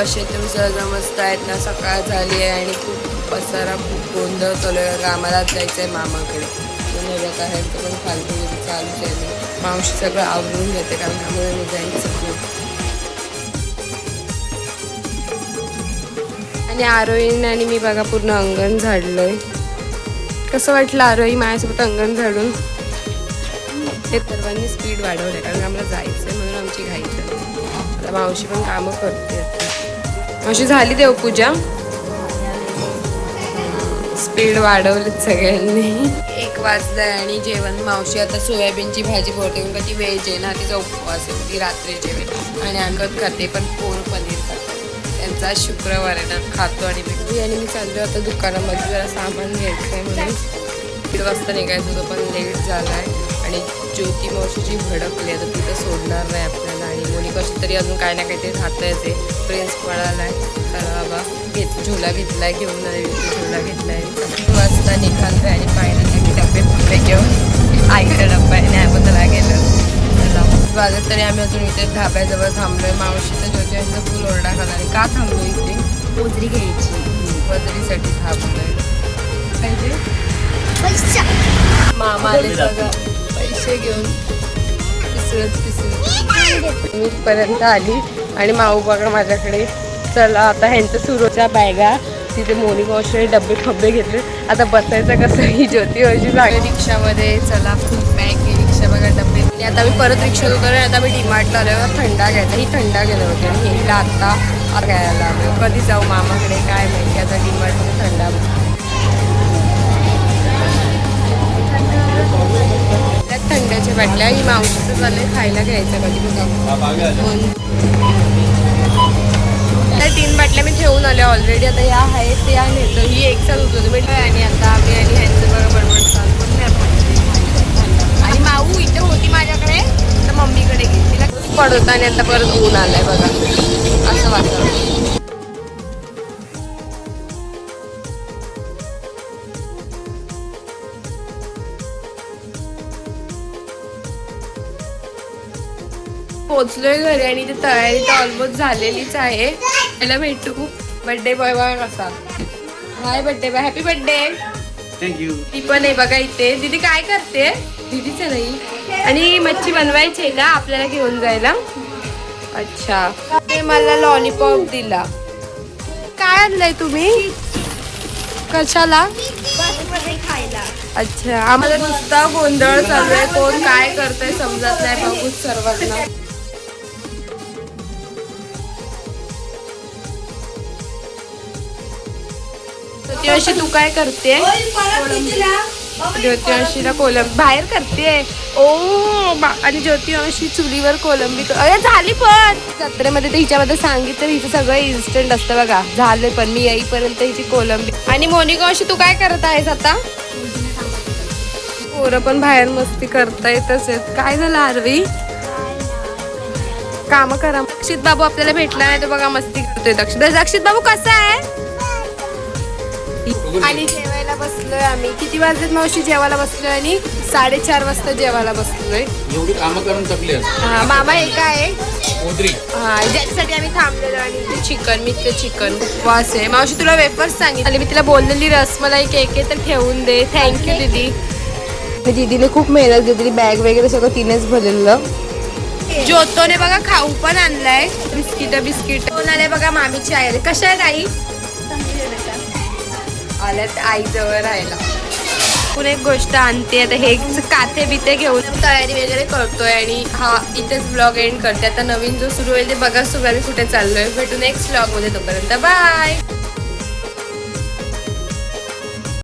कसे सगळं मस्त आहेत ना सकाळ झाली आहे आणि खूप पसारा खूप गोंधळ चालू आहे. कामाला जायचं आहे मामाकडे. म्हणून हे बघा ह्यांचं पण फालतू म्हणजे चालूच आहे. मावशी सगळं आवरून घेते कारण आम्हाला मी जायचं खूप आणि आरोईन आणि मी बघा पूर्ण अंगण झाडलं आहे कसं वाटलं आरोही माझ्यासोबत अंगण झाडून? ते सर्वांनी स्पीड वाढवले कारण आम्हाला जायचं आहे म्हणून आमची घाई आता मावशी पण कामं करते मावशी झाली देवपूजा. स्पीड वाढवलीच सगळ्यांनी. एक वाजलाय आणि जेवण. मावशी आता सोयाबीनची भाजी बोलते कारण ती व्हेज आहे ना तिचा उपवास आहे. ती रात्री जेवेल. आणि अंगत खाते पण पोर पनीर खाते. त्यांचा शुक्रवार आहे ना. खातो आणि मी. आणि मी चाललो आता दुकानामध्ये जरा सामान घ्यायचं आहे म्हणून. दीड वाजता निघायचं होतं पण लेट झाला आहे आणि ज्योती मावशीची भडकली आता तिथं सोडणार नाही आपल्याला. आणि कोणी कशी तरी अजून काय ना काहीतरी खातं येते प्रिन्स पळाला आहे चला बाबा. घेत झुला घेतलाय घेऊन आले झुला घेतलाय. सात वाजता निघालो आणि पाहिजे डबे फुले घेऊन आईचा डब्बा आहे. नाही बदला गेलं वाजत तरी आम्ही अजून इथे धाब्याजवळ थांबलोय. मावशी तर ज्योती यांचा फुल ओरडा खाला आणि का थांबलो इथे? मोजरी घ्यायची. बदलीसाठी थांबलोय. मामा आले सगळं घेऊन पिसरत पिसरत मी पर्यंत आली आणि माऊ बघा माझ्याकडे चला आता ह्यांच्या सुरूच्या बॅगा तिथे मोनी मावशीने डबे खब्बे घेतले. आता बसायचं कसं ही ज्योती वळची जागा रिक्षामध्ये चला फुल बॅग आहे. रिक्षा बघा डबे आणि आता मी परत रिक्षात उतरले आता मी डिमार्टला आलो थंडा घ्यायचा. ही थंडा गेलं होते. आणि हिला आत्ता आत घ्यायला आलो कधी जाऊ मामाकडे? काय माहिती? आता डिमार्टमध्ये थंडा आहेत थंड्याच्या बाटल्या ही मावशीचं चाललंय खायला घ्यायचं कधी बघा तीन बाटल्या मी ठेवून आल्या ऑलरेडी आता या आहेत ते आहे ही एक साथ होतो मी आणि आता आम्ही आणि ह्यांचं बरं बडबड चालू पण नाही आणि माऊ इथे होती माझ्याकडे. तर मम्मीकडे घेतली तिला आणि आता परत ऊन आलाय बघा. असं वाटतं. पोचलोय घरी आणि ते तयारी तर ऑलमोस्ट झालेलीच आहे. त्याला भेटू. बर्थडे बॉय बघा कसा? Hi birthday boy happy birthday thank you ती पण आहे बघा इथे. दीदी काय करते? दीदीच नाही आणि मच्छी बनवायची आहे का? आपल्याला घेऊन जायला. अच्छा. ते मला लॉलीपॉप दिला. काय आणलंय तुम्ही? कशाला? खायला अच्छा. आम्हाला नुसता गोंधळ चालू आहे. कोण काय करतंय समजत नाही. बघूच सर्वांना. ज्योतिषी तू काय करते ज्योतिषीला कोलंबी बाहेर करते ओ आणि ज्योतिषी चुलीवर कोलंबी अरे झाली पण. जत्रेमध्ये तर हिच्यामध्ये सांगितलं हिचं सगळं इन्स्टंट असतं बघा. झालं पण मी येईपर्यंत हिची कोलंबी आणि मोनिका अशी तू काय करत आहेस आता? पोरं पण बाहेर मस्ती करता येतच आहेत. काय झालं आरवी? काम करा. दक्षित बाबू आपल्याला भेटला नाही तो बघा मस्ती करतोय दक्षित. दक्षित बाबू कसा आहे? आणि जेवायला बसलोय आम्ही. किती वाजलेत मावशी? जेवायला बसलोय आणि साडेचार वाजता जेवायला बसलोय. एवढी कामं करून थकली. हा, मामा हे काय आहे. ओदरी हा ज्याच्यासाठी आम्ही थांबलेलो आणि चिकन मी ते चिकन वास आहे. मावशी तुला वेफर्स सांगितले. मी तिला बोललेली रसमलाई केक आहे तर ठेवून दे. थँक्यू दीदी. दीदीने खूप मेहनत घेतली बॅग वगैरे सगळं तिनेच भरलेलं. ज्योतोने बघा खाऊ पण आणलाय. Biscuit biscuit. कोण आले बघा मामीची आई आली. कशा आहेत आई आल्यात आईजवळ राहायला. पण एक गोष्ट आणते आता हे काथे बिते घेऊन तयारी वगैरे करतोय आणि हा इथेच ब्लॉग एंड करते. आता नवीन जो सुरू होईल ते बघा सुरू कुठे चाललोय. भेटू नेक्स्ट ब्लॉगमध्ये तोपर्यंत. बाय